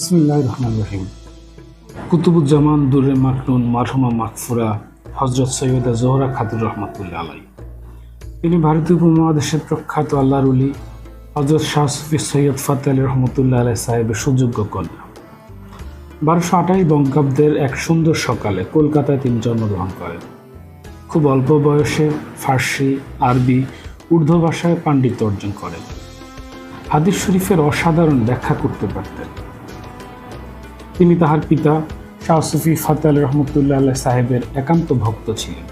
ইসমিল্লাহ রহমান রহিম। কুতুবুজ্জামান দুরে মাকনুন মারহুমা মাকফুরা হজরত সৈয়দা জোহরা খাতুর রহমতুল্লাহ আলাই তিনি ভারতীয় উপমহাদেশের প্রখ্যাত আল্লাহর উলি হজরত শাহ সুফি সৈয়দ ফাতে আলী রহমতুল্লাহ আলাই সাহেবের সুযোগ্য কন্যা। বারোশো আঠাশ বঙ্গাব্দের এক সুন্দর সকালে কলকাতায় তিনি জন্মগ্রহণ করেন। খুব অল্প বয়সে ফার্সি, আরবি, উর্দু ভাষায় পাণ্ডিত্য অর্জন করেন। হাদিস শরীফের অসাধারণ ব্যাখ্যা করতে পারতেন। তিনি তাহার পিতা শাহ সুফি ফাতে আলী রহমতুল্লাহ আল্লাহ সাহেবের একান্ত ভক্ত ছিলেন।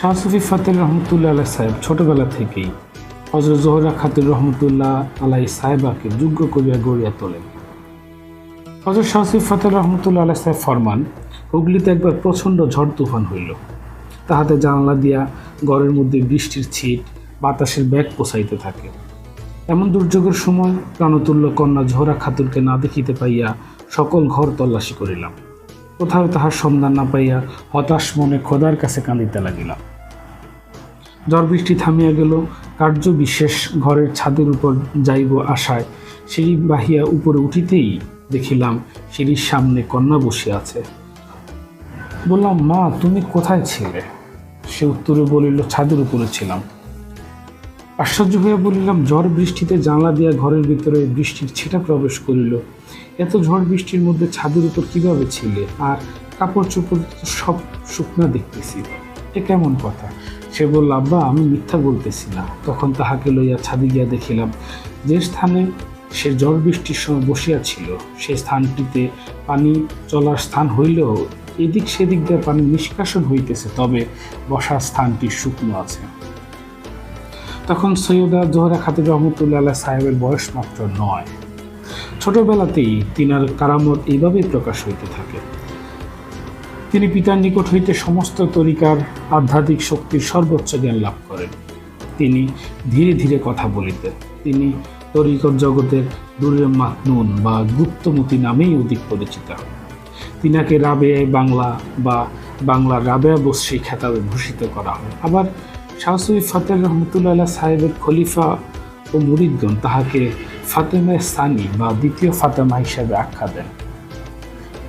শাহ সুফি ফাতে আলী রহমতুল্লাহ আল্লাহ সাহেব ছোটবেলা থেকেই হজরত জোহরা খাতুর রহমতুল্লাহ আলাই সাহেবাকে যোগ্য করিয়া গড়িয়া তোলেন। হজরত শাহ সুফি ফাতে রহমতুল্লাহ আল্লাহ সাহেব ফরমান, হুগলিতে একবার প্রচণ্ড ঝড় তুফান হইল। তাহাতে জানলা দিয়া ঘরের মধ্যে বৃষ্টির ছিট, বাতাসের ব্যাগ পোষাইতে থাকে। এমন দুর্যোগের সময় প্রাণতুল্য কন্যা ঝোরা খাতুরকে না দেখিতে পাইয়া সকল ঘর তল্লাশি করিলাম। কোথাও তাহার সন্ধান না পাইয়া হতাশ মনে খোদার কাছে কাঁদিতে লাগিলাম। ঝড় বৃষ্টি থামিয়া গেল, কার্য বিশেষ ঘরের ছাদের উপর যাইব আশায় সিঁড়ি বাহিয়া উপরে উঠিতেই দেখিলাম সিঁড়ির সামনে কন্যা বসে আছে। বললাম, মা, তুমি কোথায় ছিলে? সে উত্তরে বলিল, ছাদের উপরে ছিলাম। আশ্চর্য হইয়া বলিলাম, ঝড় বৃষ্টিতে জানলা দিয়া ঘরের ভিতরে বৃষ্টির ছিটা প্রবেশ করিল। এত ঝড় বৃষ্টির মধ্যে ছাদের উপর কীভাবে ছিলে? আর কাপড় চোপড় সব শুকনা দেখতেছি। এ কেমন কথা? সে বলল, আব্বা, আমি মিথ্যা বলতেছি না তখন তাহাকে লইয়া ছাদে গিয়া দেখিলাম, যে স্থানে সে ঝড় বৃষ্টির সময় বসিয়াছিল সে স্থানটিতে পানি চলার স্থান হইলেও এদিক সেদিক দিয়ে পানি নিষ্কাশন হইতেছে, তবে বসার স্থানটি শুকনো আছে। তখন সৈয়দা জোহরা খাতির রহমতুল্লাহ আল্লাহ সাহেবের বয়স মাত্র নয়। ছোটবেলাতেই তিনার কারামত এইভাবেই প্রকাশ হইতে থাকে। তিনি পিতার নিকট হইতে সমস্ত তরিকার আধ্যাত্মিক শক্তির সর্বোচ্চ জ্ঞান লাভ করেন। তিনি ধীরে ধীরে কথা বলিতেন। তিনি তরিকত জগতের দূরের মাকনুন বা গুপ্তমতি নামেই অধিক পরিচিত। তিনাকে রাবেয়া বাংলা বা বাংলা রাবেয়া বস্রী খেতাবে ভূষিত করা হয়। আবার শাহসুফি ফাতেহ রহমতুল্লাহ সাহেবের খলিফা ও মুরিদগণ তাহাকে ফাতেমা সানি বা দ্বিতীয় ফাতেমা হিসাবে আখ্যা দেন।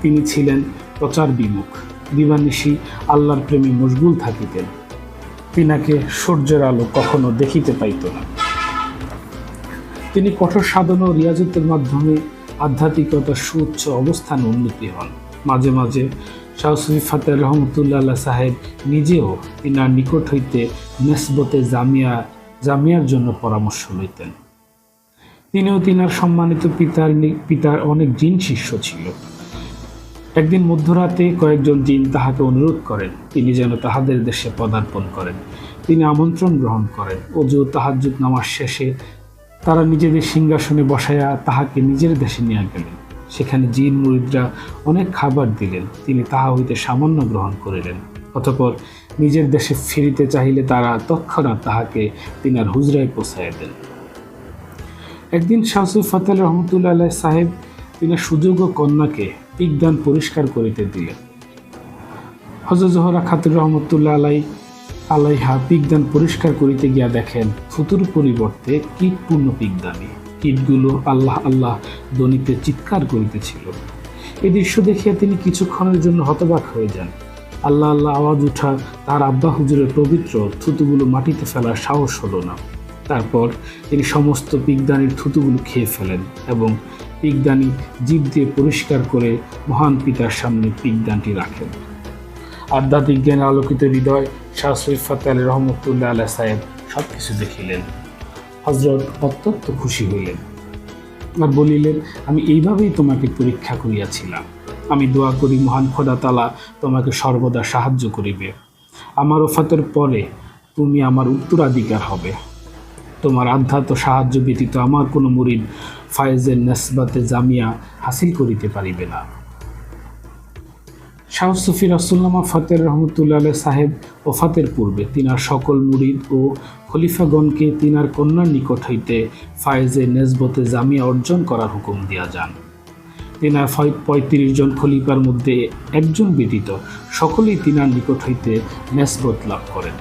তিনি ছিলেন প্রচার বিমুখ, দিবানিশি আল্লাহর প্রেমে মশগুল থাকিতেন। তিনাকে সূর্যের আলো কখনো দেখিতে পাইত না। তিনি কঠোর সাধন ও রিয়াজতের মাধ্যমে আধ্যাত্মিকতার সুউচ্চ অবস্থানে উন্নতি হন। মাঝে মাঝে শাহ সুফি ফাতেহ রহমতুল্লাহ সাহেব নিজেও তিনার নিকট হইতে নেসবতে জামিয়া, জামিয়ার জন্য পরামর্শ লইতেন। তিনিও তিনার সম্মানিত পিতার পিতার অনেক জিন শিষ্য ছিল। একদিন মধ্যরাতে কয়েকজন জিন তাহাকে অনুরোধ করেন, তিনি যেন তাহাদের দেশে পদার্পণ করেন। তিনি আমন্ত্রণ গ্রহণ করেন। অজু তাহাজ্জুদ নামাজ শেষে তারা নিজেদের সিংহাসনে বসাইয়া তাহাকে নিজের দেশে নিয়ে গেলেন। সেখানে জিন মুরিদরা অনেক খাবার দিলেন। তিনি তাহা হইতে সামান্য গ্রহণ করিলেন। অতঃপর নিজের দেশে ফিরিতে চাহিলে তারা তৎক্ষণাৎ তাহাকে তিনার হুজরায় পৌঁছাইয়া দেন। একদিন শাহসুফ ফাতেল রহমতুল্লাহ আলাহ সাহেব তিনি সুযোগ্য কন্যাকে পিকদান পরিষ্কার করিতে দিলেন। হজরত খাতুর রহমতুল্লাহ আলাই আলাইহা পিকদান পরিষ্কার করিতে গিয়া দেখেন, ফুতুর পরিবর্তে কীটপূর্ণ পিকদানি। কীটগুলো আল্লাহ আল্লাহ দনিতে চিৎকার করিতেছিল। এই দৃশ্য দেখিয়া তিনি কিছুক্ষণের জন্য হতবাক হয়ে যান। আল্লাহ আল্লাহ আওয়াজ উঠা তার আব্বা হুজুরের পবিত্র থুতুগুলো মাটিতে ফেলার সাহস হলো না। তারপর তিনি সমস্ত পিকদানির থুতুগুলো খেয়ে ফেলেন এবং পিকদানি জীব দিয়ে পরিষ্কার করে মহান পিতার সামনে পিকদানটি রাখেন। আধ্যাত্মিক জ্ঞানে আলোকিত হৃদয় শাহ সৈফ ফাতে আলী রহমতুল্লাহ আল্লাহ সাহেব সব কিছু দেখিলেন। হজরত অত্যন্ত খুশি হইলেন। আর বলিলেন, আমি এইভাবেই তোমাকে পরীক্ষা করিয়াছিলাম। আমি দোয়া করি, মহান খোদা তালা তোমাকে সর্বদা সাহায্য করিবে। আমার ওফাতের পরে তুমি আমার উত্তরাধিকার হবে। তোমার আধ্যাত্ম সাহায্য ব্যতীত আমার কোনো মুরিদ ফায়েজের নেসবাতে জামিয়া হাসিল করিতে পারিবে না। শাহ সুফি রাসুল্লামা ফাতের রহমতুল্লাহ আলাইহ সাহেব ওফাতের পূর্বে তিনার সকল মুরিদ ও খলিফাগণকে তিনার কন্যার নিকট হইতে ফায়েজে নেসবতে জামিয়া অর্জন করার হুকুম দিয়া যান। তিনার পঁয়ত্রিশ জন খলিফার মধ্যে একজন ব্যতীত সকলেই তিনার নিকট হইতে নেসবত লাভ করেন।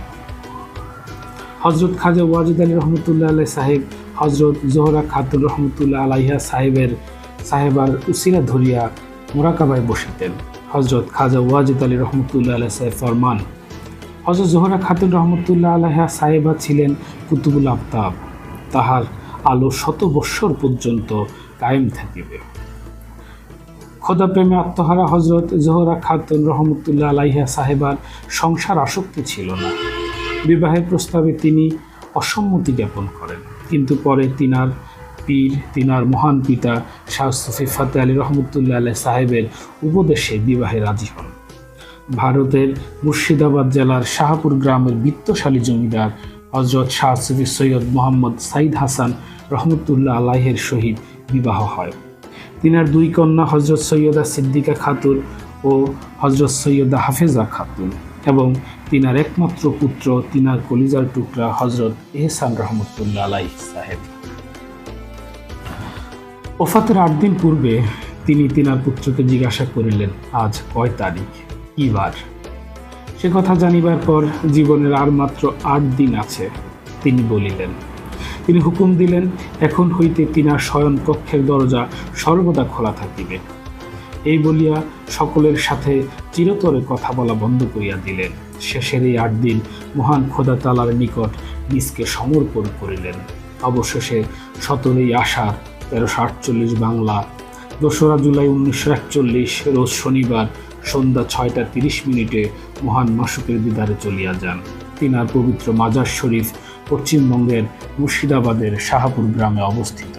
হজরত খাজা ওয়াজিদ আলী রহমতুল্লাহ আলাই সাহেব হজরত জোহরা খাতুর রহমতুল্লাহ আলাইহা সাহেবের সাহেবার উসিরা ধরিয়া মোরাকাবায় বসিতেন। হজরত খাজা ওয়াজিদ আলী রহমতুল্লাহ আলাহ সাহেব ফরমান। হজরত জোহরা খাতুন রহমতুল্লাহ আলাহা সাহেবা ছিলেন কুতুবুল আফতাব। তাহার আলো শত বৎসর পর্যন্ত কায়েম থাকিবে। খোদাপ্রেমে আত্মহারা হজরত জোহরা খাতুন রহমতুল্লাহ আলাইহা সাহেবার সংসার আসক্তি ছিল না। বিবাহের প্রস্তাবে তিনি অসম্মতি জ্ঞাপন করেন। কিন্তু পরে তিনার পীর, তিনার মহান পিতা, শাহ সফি ফাতে আলী রহমতুল্লাহ আলাই সাহেবের উপদেশে বিবাহে রাজি হন। ভারতের মুর্শিদাবাদ জেলার শাহপুর গ্রামের বিত্তশালী জমিদার হজরত শাহ সফি সৈয়দ মোহাম্মদ সাইদ হাসান রহমতুল্লাহ আলাহের সহিত বিবাহ হয়। তিনার দুই কন্যা হজরত সৈয়দা সিদ্দিকা খাতুন ও হজরত সৈয়দা হাফেজা খাতুন এবং তিনার একমাত্র পুত্র, তিনার কলিজার টুকরা হজরত এহসান রহমতুল্লাহ আলাই সাহেব। ওফাতের আট দিন পূর্বে তিনি তিনার পুত্রকে জিজ্ঞাসা করিলেন, আজ কয় তারিখ? কি বার? সে কথা জানিবার পর জীবনের আর মাত্র আট দিন আছে, তিনি বলিলেন। তিনি হুকুম দিলেন, এখন হইতে তিনার শয়ন কক্ষের দরজা সর্বদা খোলা থাকিবে। এই বলিয়া সকলের সাথে চিরতরে কথা বলা বন্ধ করিয়া দিলেন। শেষের এই আট দিন মহান খোদা তালার নিকট নিজকে সমর্পণ করিলেন। অবশেষে সতেরোই আষাঢ় তেরোশো আটচল্লিশ বাংলা। দোসরা জুলাই উনিশশো একচল্লিশ, রোজ শনিবার সন্ধ্যা ছয়টা তিরিশ মিনিটে মহান মাসুকের দিদারে চলিয়া যান। তিনার পবিত্র মাজার শরীফ পশ্চিমবঙ্গের মুর্শিদাবাদের শাহাপুর গ্রামে অবস্থিত।